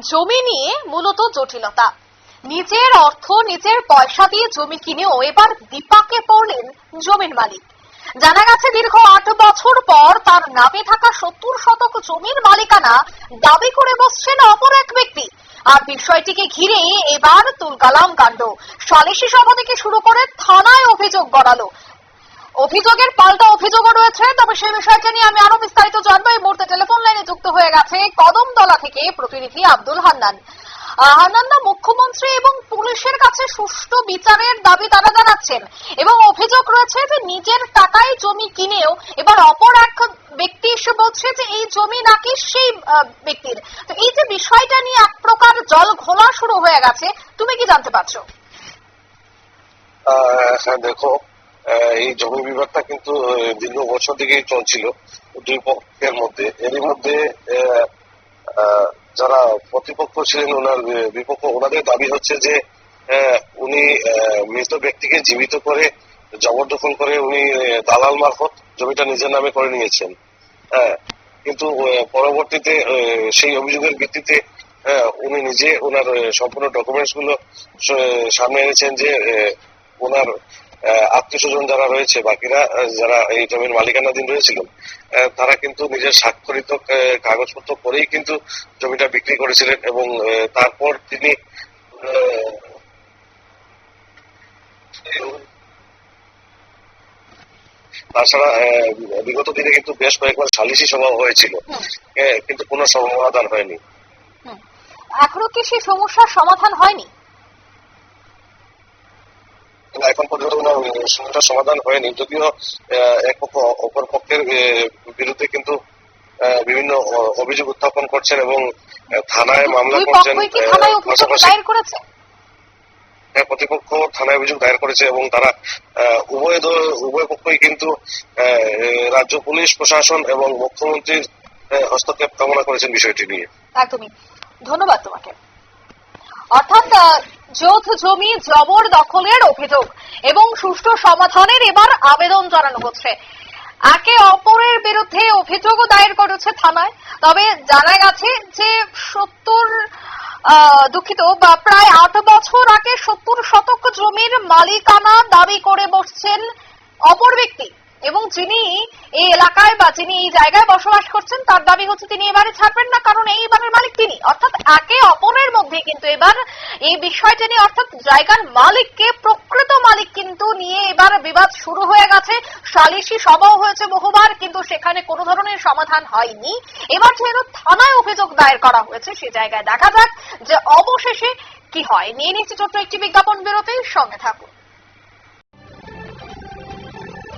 জমি নিয়ে মূলত জটিলতা। নিজের অর্থ, নিজের পয়সা দিয়ে জমি কিনেও এবার বিপাকে পড়লেন জমির মালিক। জানা গেছে দীর্ঘ আট বছর পর তার নামে থাকা সত্তর শতক জমির মালিকানা দাবি করে বসছেন অপর এক ব্যক্তি। আর বিষয়টিকে ঘিরে এবার তুলকালাম কাণ্ড। সালিশি সভা থেকে শুরু করে থানায় অভিযোগ গড়ালো। অভিযোগের পাল্টা অভিযোগও রয়েছে, তবে সেই বিষয়টা নিয়ে আমি আরও বিস্তারিত জানব। এই মুহূর্তে টেলিফোন লাইনে যুক্ত হয়ে গেছে কদমতলা থেকে প্রতিনিধি আব্দুল হান্নান। হান্নানদা মুখ্যমন্ত্রী এবং পুলিশের কাছে সুষ্ঠু বিচারের দাবি তারা জানাচ্ছেন এবং অভিযোগ রয়েছে যে নিজের টাকায় জমি কিনেও এবার অপর এক ব্যক্তি এসে বলছে যে এই জমি নাকি সেই ব্যক্তির। তো এই যে বিষয়টা নিয়ে এক প্রকার জল ঘোলা শুরু হয়ে গেছে, তুমি কি জানতে পারছ? হ্যাঁ দেখো এই জমি বিবাদটা কিন্তু দীর্ঘ বছর থেকেই চলছিল দুই পক্ষের মধ্যে। এরই মধ্যে যারা প্রতিপক্ষ ছিলেন ওনার বিপক্ষ, ওনাদের দাবি হচ্ছে যে উনি মৃত ব্যক্তিকে জীবিত করে জবরদখল করে উনি দালাল মারফত জমিটা নিজের নামে করে নিয়েছেন। হ্যাঁ কিন্তু পরবর্তীতে সেই অভিযোগের ভিত্তিতে উনি নিজে ওনার সম্পূর্ণ ডকুমেন্টসগুলো সামনে এনেছেন যে ওনার আত্মীয় স্বজন যারা রয়েছে বাকিরা যারা এই জমির মালিকানাধীন রয়েছিলেন আহ, তারা কিন্তু নিজের স্বাক্ষরিত কাগজপত্র করেই কিন্তু জমিটা বিক্রি করেছিলেন এবং তারপর তিনি তাছাড়া বিগত দিনে কিন্তু বেশ কয়েকবার সালিশি সভা হয়েছিল কিন্তু কোনো সমাধান হয়নি। এখনও কি সেই সমস্যার সমাধান হয়নি কিন্তু এখন পর্যন্ত কোনো সমস্যার সমাধান হয়নি। যদিও এক পক্ষ অপর পক্ষের বিরুদ্ধে কিন্তু বিভিন্ন অভিযোগ উত্থাপন করছেন এবং থানায় মামলা করছেন পাশাপাশি হ্যাঁ, প্রতিপক্ষ থানায় অভিযোগ দায়ের করেছে এবং তারা উভয় দ- উভয় পক্ষই কিন্তু রাজ্য পুলিশ প্রশাসন এবং মুখ্যমন্ত্রীর হস্তক্ষেপ কামনা করেছেন বিষয়টি নিয়ে। একদমই। ধন্যবাদ তোমাকে। অর্থাৎ যৌথ জমি জবর দখলের অভিযোগ এবং সুষ্ঠু সমাধানের এবার আবেদন জানানো হচ্ছে। একে অপরের বিরুদ্ধে অভিযোগও দায়ের করেছে থানায়, তবে জানা গেছে যে সত্তর দুঃখিত, বা প্রায় আট বছর আগে সত্তর শতক জমির মালিকানা দাবি করে বসছেন অপর ব্যক্তি এবং যিনি এই এলাকায় বা যিনি এই জায়গায় বসবাস করছেন, তার দাবি হচ্ছে তিনি এবারে ছাড়বেন না, কারণ এই বারের মালিক তিনি। অর্থাৎ একে অপরের মধ্যে কিন্তু এবার এই বিষয়টা নিয়ে অর্থাৎ জায়গার মালিককে, প্রকৃত মালিক কিন্তু নিয়ে এবার বিবাদ শুরু হয়ে গেছে। সালিশি সভাও হয়েছে বহুবার, কিন্তু সেখানে কোনো ধরনের সমাধান হয়নি। এবার যেহেতু থানায় অভিযোগ দায়ের করা হয়েছে, সে জায়গায় দেখা যাক যে অবশেষে কি হয়। নিয়ে নিচ্ছে ছোট্ট একটি বিজ্ঞাপন বেরোতেই সঙ্গে থাকুন।